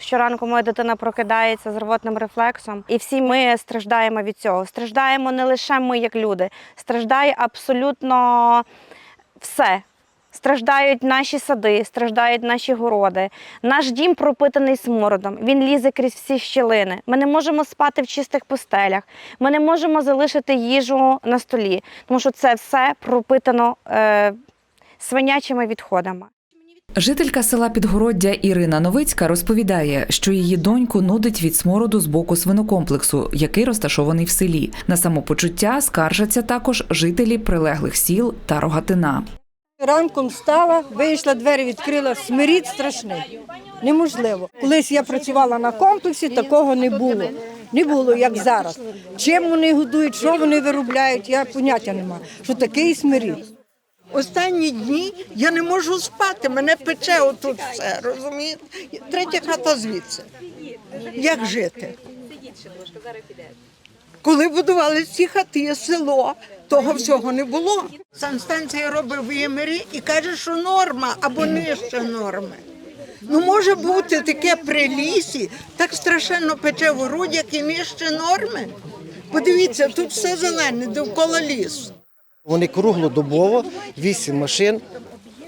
Щоранку моя дитина прокидається з рвотним рефлексом, і всі ми страждаємо від цього. Страждаємо не лише ми, як люди, страждає абсолютно все. Страждають наші сади, страждають наші городи. Наш дім пропитаний смородом. Він лізе крізь всі щілини. Ми не можемо спати в чистих постелях. Ми не можемо залишити їжу на столі, тому що це все пропитано е, свинячими відходами. Жителька села Підгороддя Ірина Новицька розповідає, що її доньку нудить від смороду з боку свинокомплексу, який розташований в селі. На самопочуття скаржаться також жителі прилеглих сіл та рогатина. Ранком встала, вийшла, двері відкрила, смирід страшний. Неможливо. Колись я працювала на комплексі, такого не було. Не було, як зараз. Чим вони годують, що вони виробляють, я поняття не маю. Що такий смирід. Останні дні я не можу спати, мене пече отут все, розумієте? Третя хата звідси. Як жити? Коли будували ці хати, село, того всього не було. Санстанція робить вимірі і каже, що норма або нижче норми. Ну, може бути таке при лісі, так страшенно пече в грудях і нижче норми. Подивіться, тут все зелене, довкола лісу. Вони круглодобово, вісім машин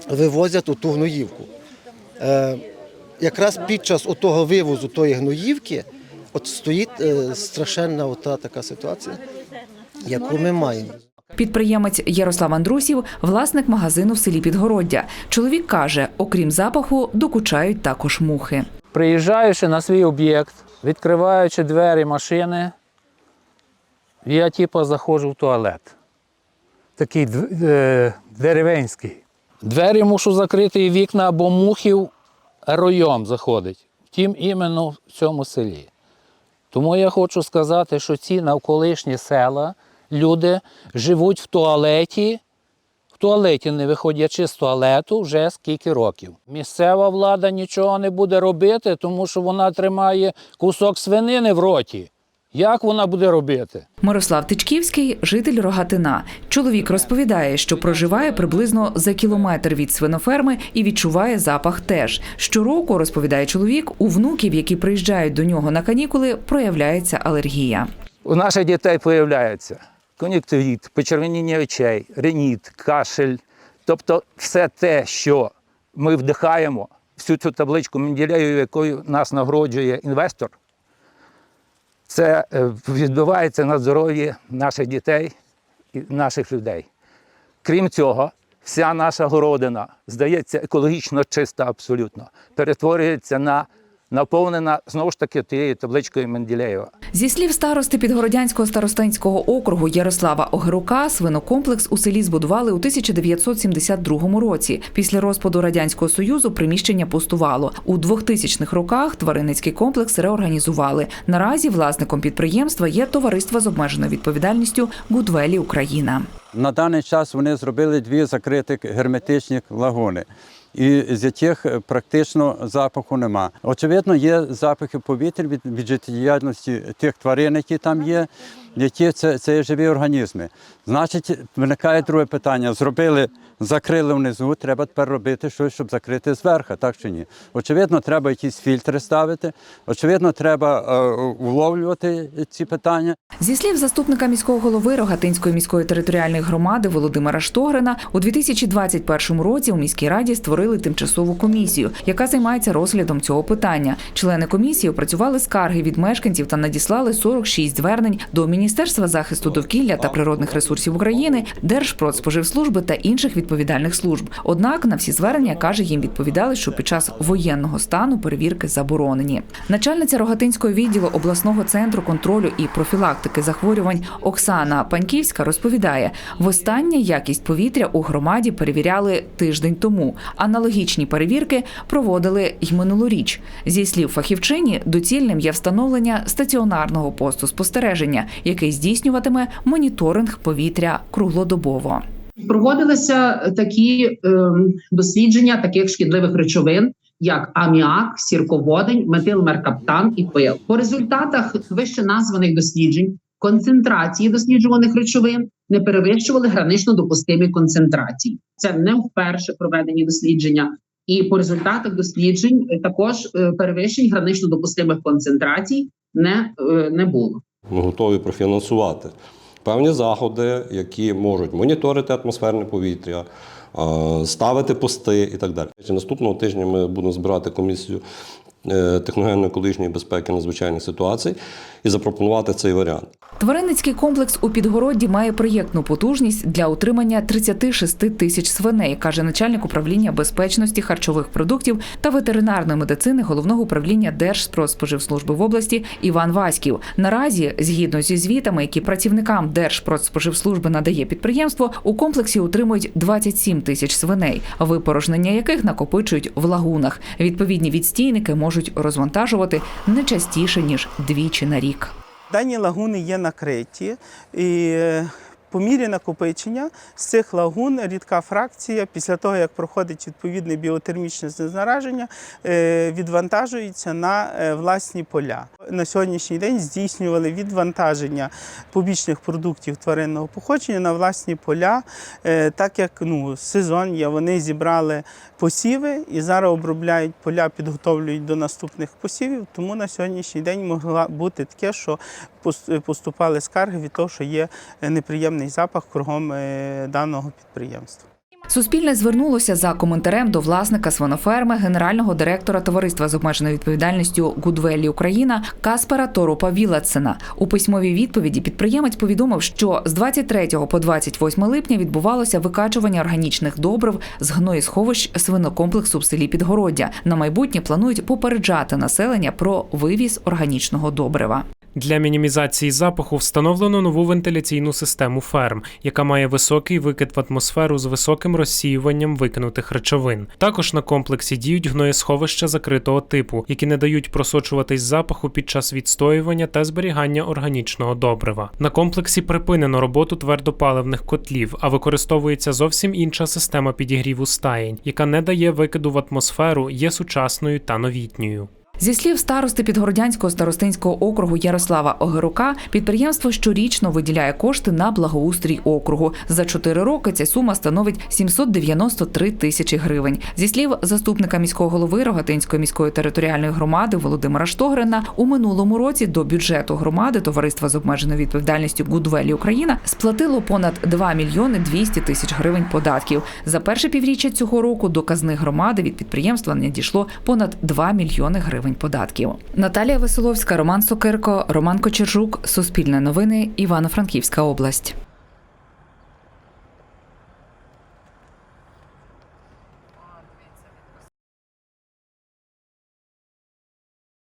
вивозять у ту гноївку. Е, якраз під час того вивозу тої гноївки от стоїть е, страшенна ота така ситуація, яку ми маємо. Підприємець Ярослав Андрусів власник магазину в селі Підгороддя. Чоловік каже, окрім запаху, докучають також мухи. Приїжджаючи на свій об'єкт, відкриваючи двері машини, я типу заходжу в туалет. Такий е, деревенський. Двері мушу закрити і вікна, бо мухів ройом заходить. Втім, іменно в цьому селі. Тому я хочу сказати, що ці навколишні села люди живуть в туалеті, в туалеті не виходячи з туалету вже скільки років. Місцева влада нічого не буде робити, тому що вона тримає кусок свинини в роті. Як вона буде робити? Мирослав Тичківський житель Рогатина. Чоловік розповідає, що проживає приблизно за кілометр від свиноферми і відчуває запах теж. Щороку, розповідає чоловік, у внуків, які приїжджають до нього на канікули, проявляється алергія. У наших дітей появляється кон'юктивіт, почервоніння очей, реніт, кашель. Тобто все те, що ми вдихаємо, всю цю табличку Менделєєва, якою нас нагороджує інвестор, це е, відбувається на здоров'ї наших дітей і наших людей. Крім цього, вся наша городина здається екологічно чиста абсолютно, перетворюється на наповнена знову ж таки тією табличкою Менделєєва. Зі слів старости Підгородянського старостинського округу Ярослава Огерука, свинокомплекс у селі збудували у 1972 році. Після розпаду радянського союзу приміщення пустувало. У 2000-х роках тваринницький комплекс реорганізували. Наразі власником підприємства є товариство з обмеженою відповідальністю Гудвелі Україна. На даний час вони зробили дві закритих герметичні лагуни. І з яких е, практично запаху нема. Очевидно, є запахи повітря від, від життєдіяльності тих тварин, які там є, які це, це живі організми. Значить, виникає друге питання: зробили, закрили внизу, треба тепер робити щось, щоб закрити зверху, так чи ні? Очевидно, треба якісь фільтри ставити. Очевидно, треба е, вловлювати ці питання. Зі слів заступника міського голови Рогатинської міської територіальної громади Володимира Штогрина, у 2021 році у міській раді створили тимчасову комісію, яка займається розглядом цього питання. Члени комісії опрацювали скарги від мешканців та надіслали 46 звернень до Міністерства захисту довкілля та природних ресурсів України, Держпродспоживслужби та інших відповідальних служб. Однак на всі звернення каже, їм відповідали, що під час воєнного стану перевірки заборонені. Начальниця Рогатинського відділу обласного центру контролю і профілактики захворювань Оксана Паньківська розповідає, востаннє якість повітря у громаді перевіряли тиждень тому. Аналогічні перевірки проводили й минулоріч. Зі слів фахівчині, доцільним є встановлення стаціонарного посту спостереження, який здійснюватиме моніторинг повітря круглодобово. Проводилися такі ем, дослідження таких шкідливих речовин, як аміак, сірководень, метилмеркаптан і пил. По результатах вище названих досліджень концентрації досліджуваних речовин не перевищували гранично допустимі концентрації. Це не вперше проведені дослідження. І по результатах досліджень також е, перевищень гранично допустимих концентрацій не, е, не було. Ми готові профінансувати певні заходи, які можуть моніторити атмосферне повітря, е, ставити пости і так далі. Наступного тижня ми будемо збирати комісію е, техногенно-екологічної безпеки надзвичайних ситуацій і запропонувати цей варіант. Тваринницький комплекс у Підгородді має проєктну потужність для утримання 36 тисяч свиней, каже начальник управління безпечності харчових продуктів та ветеринарної медицини головного управління Держпродспоживслужби в області Іван Васьків. Наразі, згідно зі звітами, які працівникам Держпродспоживслужби надає підприємство, у комплексі утримують 27 тисяч свиней, випорожнення яких накопичують в лагунах. Відповідні відстійники можуть розвантажувати не частіше ніж двічі на рік. Дані лагуни є накриті, і е, по мірі накопичення з цих лагун рідка фракція, після того як проходить відповідне біотермічне знезараження, е, відвантажується на е, власні поля. На сьогоднішній день здійснювали відвантаження побічних продуктів тваринного походження на власні поля, е, так як ну, сезон є, вони зібрали посіви і зараз обробляють поля, підготовлюють до наступних посівів. Тому на сьогоднішній день могла бути таке, що пос- поступали скарги від того, що є е, неприємний запах кругом е, даного підприємства. Суспільне звернулося за коментарем до власника свиноферми, генерального директора товариства з обмеженою відповідальністю Гудвелі Україна Каспера Торопа Вілацена. У письмовій відповіді підприємець повідомив, що з 23 по 28 липня відбувалося викачування органічних добрив з гноєсховищ свинокомплексу в селі Підгороддя. На майбутнє планують попереджати населення про вивіз органічного добрива. Для мінімізації запаху встановлено нову вентиляційну систему ферм, яка має високий викид в атмосферу з високим розсіюванням викинутих речовин. Також на комплексі діють гноєсховища закритого типу, які не дають просочуватись запаху під час відстоювання та зберігання органічного добрива. На комплексі припинено роботу твердопаливних котлів, а використовується зовсім інша система підігріву стаєнь, яка не дає викиду в атмосферу, є сучасною та новітньою. Зі слів старости Підгородянського старостинського округу Ярослава Огерука, підприємство щорічно виділяє кошти на благоустрій округу. За чотири роки ця сума становить 793 тисячі гривень. Зі слів заступника міського голови Рогатинської міської територіальної громади Володимира Штогрина, у минулому році до бюджету громади товариства з обмеженою відповідальністю Гудвелі Україна сплатило понад 2 мільйони 200 тисяч гривень податків. За перше півріччя цього року до казни громади від підприємства надійшло понад 2 мільйони гривень податків. Наталія Веселовська, Роман Сокирко, Роман Кочержук, Суспільне новини, Івано-Франківська область.